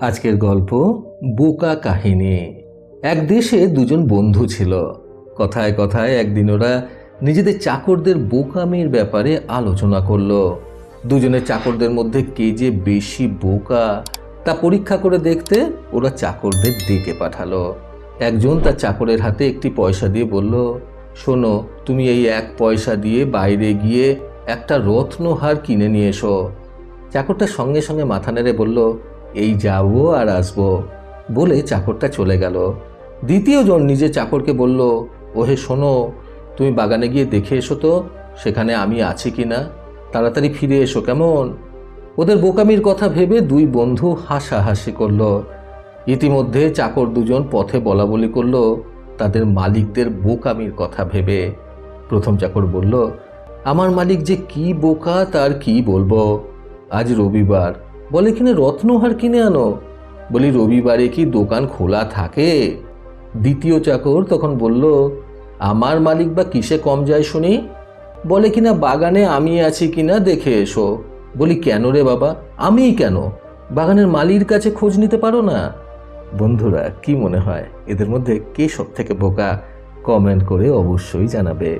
আজকের গল্প বোকা কাহিনী। এক দেশে দুজন বন্ধু ছিল। কথায় কথায় একদিন ওরা নিজেদের চাকরদের বোকামির ব্যাপারে আলোচনা করল। দুজনের চাকরদের মধ্যে কে যে বেশি বোকা তা পরীক্ষা করে দেখতে ওরা চাকরদের ডেকে পাঠালো। একজন তার চাকরের হাতে একটি পয়সা দিয়ে বলল, শোনো, তুমি এই এক পয়সা দিয়ে বাইরে গিয়ে একটা রত্নহার কিনে নিয়ে এসো। চাকরটা সঙ্গে সঙ্গে মাথা নেড়ে বলল এই যাব আর আসব বলে চাকরটা চলে গেল। দ্বিতীয় জন নিজে চাকরকে বলল, ওহে, শোনো, তুমি বাগানে গিয়ে দেখে এসো তো, সেখানে আমি আছি কি না তাড়াতাড়ি ফিরে এসো কেমন? ওদের বোকামির কথা ভেবে দুই বন্ধু হাসাহাসি করল। ইতিমধ্যে চাকর দুজন পথে বলা বলি করল, তাদের মালিকদের বোকামির কথা ভেবে। প্রথম চাকর বলল, আমার মালিক যে কি বোকা, তার কি বলব? আজ রবিবার বলে কিনে রত্নহার কিনে আনো। বলি, রবিবারে কি দোকান খোলা থাকে? দ্বিতীয় চাকর তখন বলল, আমার মালিক বা কিসে কম যায় শুনি? বলে, কিনা বাগানে আমি আছি কিনা দেখে এসো। বলি, কেন রে বাবা? আমিই কেন? বাগানের মালির কাছে খোঁজ নিতে পারো না? বন্ধুরা, কি মনে হয়? এদের মধ্যে কে সব থেকে বোকা? কমেন্ট করে অবশ্যই জানাবে।